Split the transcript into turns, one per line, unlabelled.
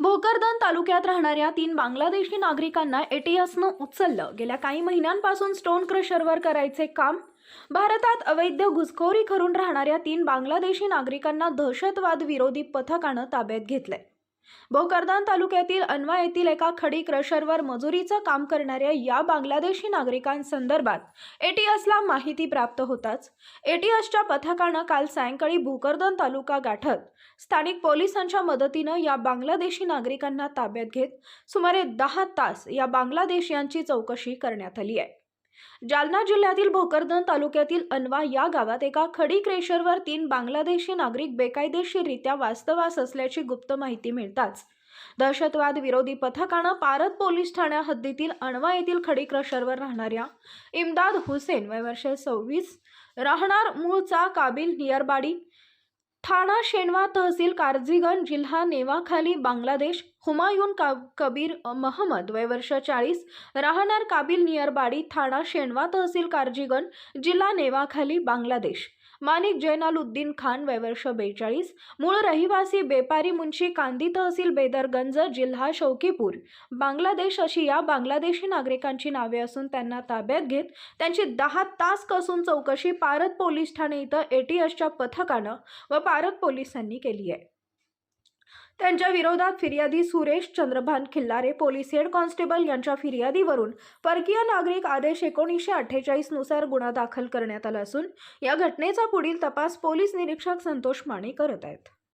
भोकरदन तालुक्यात राहणाऱ्या तीन बांगलादेशी नागरिकांना एटीएसनं उचललं. गेल्या काही महिन्यांपासून स्टोन क्रशरवर करायचे काम. भारतात अवैध घुसखोरी करून राहणाऱ्या तीन बांगलादेशी नागरिकांना दहशतवाद विरोधी पथकानं ताब्यात घेतलंय. भोकरदान तालुक्यातील अनवा येथील एका खडी क्रशरवर मजुरीचं काम करणाऱ्या या बांगलादेशी नागरिकांसंदर्भात एटीएसला माहिती प्राप्त होताच. एटीएसच्या पथकानं काल सायंकाळी भोकरदन तालुका गाठत स्थानिक पोलिसांच्या मदतीनं या बांगलादेशी नागरिकांना ताब्यात घेत सुमारे दहा तास या बांगलादेशियांची चौकशी करण्यात आली आहे. जालना जिल्ह्यातील भोकरदन तालुक्यातील अनवा या गावात एका खडी क्रेशरवर तीन बांगलादेशी नागरिक बेकायदेशीररित्या वास्तवास असल्याची गुप्त माहिती मिळताच. दहशतवाद विरोधी पथकानं पारत पोलीस ठाण्या हद्दीतील अणवा येथील खडी क्रशरवर राहणाऱ्या इमदाद हुसेन वय वर्ष सव्वीस राहणार मूळचा काबिल नियरबाडी ठाणा शेणवा तहसील कारझीगंज जिल्हा नेवाखाली बांगलादेश हुमायून का कबीर महमद वय वर्ष चाळीस राहणार काबिल नियरबाडी ठाणा शेणवा तहसील कारजीगंज जिल्हा नेवाखाली बांगलादेश. मानिक जैनालुद्दीन खान वयवर्ष बेचाळीस. मूळ रहिवासी बेपारी मुंशी कांदी तहसील बेदरगंज जिल्हा शौकीपूर. बांगलादेश अशी या बांगलादेशी नागरिकांची नावे असून त्यांना ताब्यात घेत त्यांची दहा तास कसून चौकशी पारत पोलीस ठाणे इथं एटीएसच्या पथकानं व पारत पोलिसांनी केली आहे. त्यांच्या विरोधात फिर्यादी Suresh Chandrabhan Khillare police head constable यांच्या फिर्यादीवरून परकीय नागरिक आदेश एकोणीसशे अठ्ठेचाळीसनुसार गुन्हा दाखल करण्यात आला असून या घटनेचा पुढील तपास पोलीस निरीक्षक संतोष माने करत आहेत.